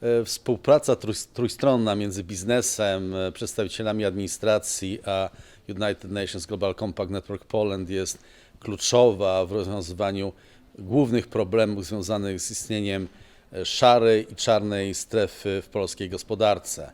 e, współpraca trój- trójstronna między biznesem, e, przedstawicielami administracji, a United Nations Global Compact Network Poland jest kluczowa w rozwiązywaniu głównych problemów związanych z istnieniem e, szarej i czarnej strefy w polskiej gospodarce.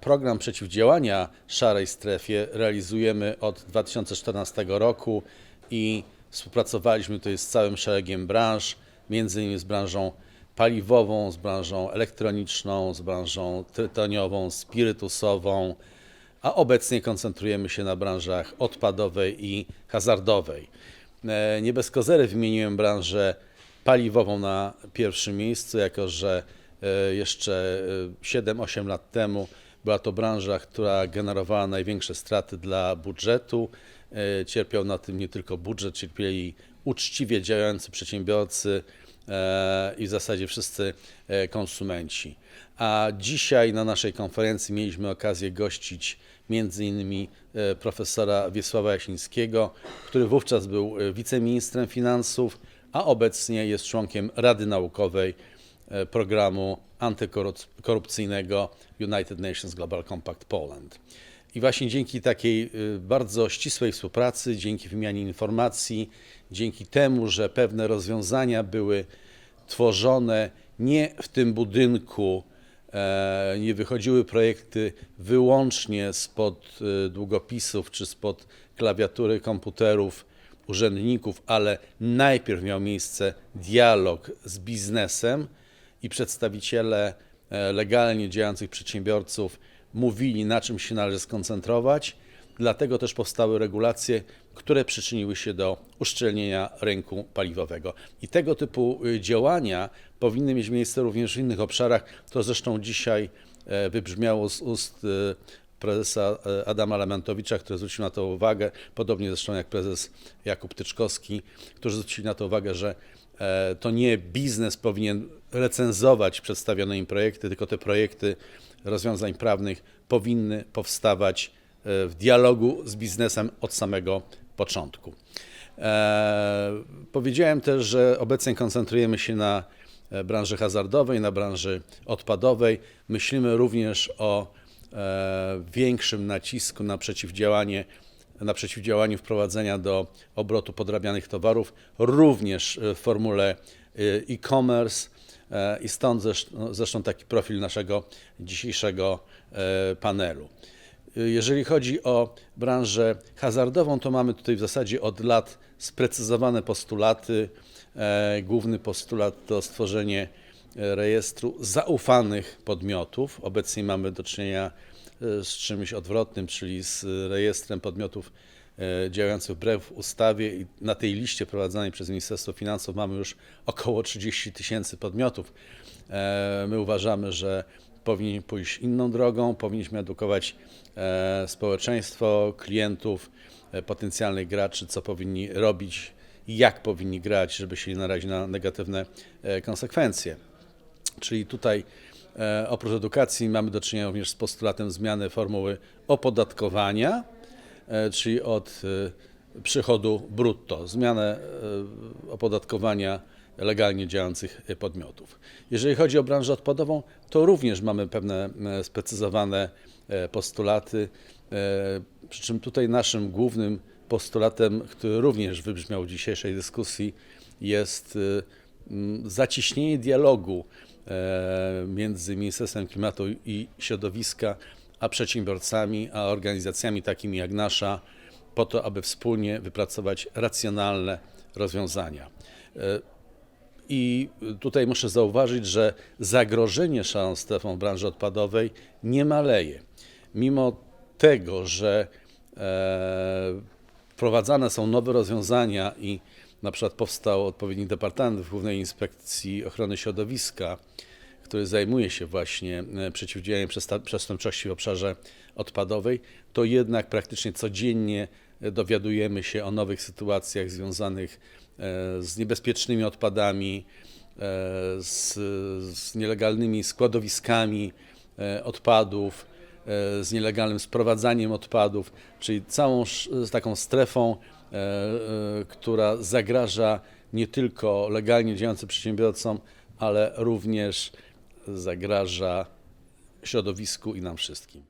Program przeciwdziałania szarej strefie realizujemy od 2014 roku i współpracowaliśmy tutaj z całym szeregiem branż, między innymi z branżą paliwową, z branżą elektroniczną, z branżą tytoniową, spirytusową, a obecnie koncentrujemy się na branżach odpadowej i hazardowej. E, Nie bez kozery wymieniłem branżę paliwową na pierwszym miejscu, jako że e, jeszcze e, 7-8 lat temu była to branża, która generowała największe straty dla budżetu. E, Cierpiał na tym nie tylko budżet, cierpieli uczciwie działający przedsiębiorcy e, i w zasadzie wszyscy e, konsumenci. A dzisiaj na naszej konferencji mieliśmy okazję gościć między innymi e, profesora Wiesława Jasińskiego, który wówczas był e, wiceministrem finansów, a obecnie jest członkiem Rady Naukowej e, programu antykorupcyjnego United Nations Global Compact Poland. I właśnie dzięki takiej y, bardzo ścisłej współpracy, dzięki wymianie informacji, dzięki temu, że pewne rozwiązania były tworzone nie w tym budynku, e, nie wychodziły projekty wyłącznie spod e, długopisów czy spod klawiatury komputerów urzędników, ale najpierw miał miejsce dialog z biznesem i przedstawiciele e, legalnie działających przedsiębiorców mówili, na czym się należy skoncentrować. Dlatego też powstały regulacje, które przyczyniły się do uszczelnienia rynku paliwowego. I tego typu y, działania powinny mieć miejsce również w innych obszarach. To zresztą dzisiaj e, wybrzmiało z ust y, prezesa e, Adama Lamentowicza, który zwrócił na to uwagę, podobnie zresztą jak prezes Jakub Tyczkowski, którzy zwrócili na to uwagę, że e, to nie biznes powinien recenzować przedstawione im projekty, tylko te projekty rozwiązań prawnych powinny powstawać e, w dialogu z biznesem od samego początku. E, Powiedziałem też, że obecnie koncentrujemy się na e, branży hazardowej, na branży odpadowej. Myślimy również o większym nacisku na przeciwdziałanie na przeciwdziałaniu wprowadzenia do obrotu podrabianych towarów, również w formule e-commerce i stąd zresztą, zresztą taki profil naszego dzisiejszego e, panelu. Jeżeli chodzi o branżę hazardową, to mamy tutaj w zasadzie od lat sprecyzowane postulaty. E, Główny postulat to stworzenie e, rejestru zaufanych podmiotów. Obecnie mamy do czynienia e, z czymś odwrotnym, czyli z rejestrem podmiotów e, działających wbrew ustawie i na tej liście prowadzonej przez Ministerstwo Finansów mamy już około 30 tysięcy podmiotów. E, My uważamy, że powinien pójść inną drogą, powinniśmy edukować e, społeczeństwo, klientów, e, potencjalnych graczy, co powinni robić i jak powinni grać, żeby się nie narazić na negatywne e, konsekwencje. Czyli tutaj e, oprócz edukacji mamy do czynienia również z postulatem zmiany formuły opodatkowania, e, czyli od e, przychodu brutto, zmianę e, opodatkowania legalnie działających e, podmiotów. Jeżeli chodzi o branżę odpadową, to również mamy pewne e, sprecyzowane e, postulaty, e, przy czym tutaj naszym głównym postulatem, który również wybrzmiał w dzisiejszej dyskusji, jest e, m, zacieśnienie dialogu e, między Ministerstwem Klimatu i Środowiska, a przedsiębiorcami, a organizacjami takimi jak nasza, po to, aby wspólnie wypracować racjonalne rozwiązania. E, I tutaj muszę zauważyć, że zagrożenie szarą strefą branży odpadowej nie maleje. Mimo tego, że e, wprowadzane są nowe rozwiązania i na przykład powstał odpowiedni departament w Głównej Inspekcji Ochrony Środowiska, który zajmuje się właśnie e, przeciwdziałaniem przestępczości w obszarze odpadowej, to jednak praktycznie codziennie e, dowiadujemy się o nowych sytuacjach związanych e, z niebezpiecznymi odpadami, z, z nielegalnymi składowiskami odpadów, z nielegalnym sprowadzaniem odpadów, czyli całą taką strefą, która zagraża nie tylko legalnie działającym przedsiębiorcom, ale również zagraża środowisku i nam wszystkim.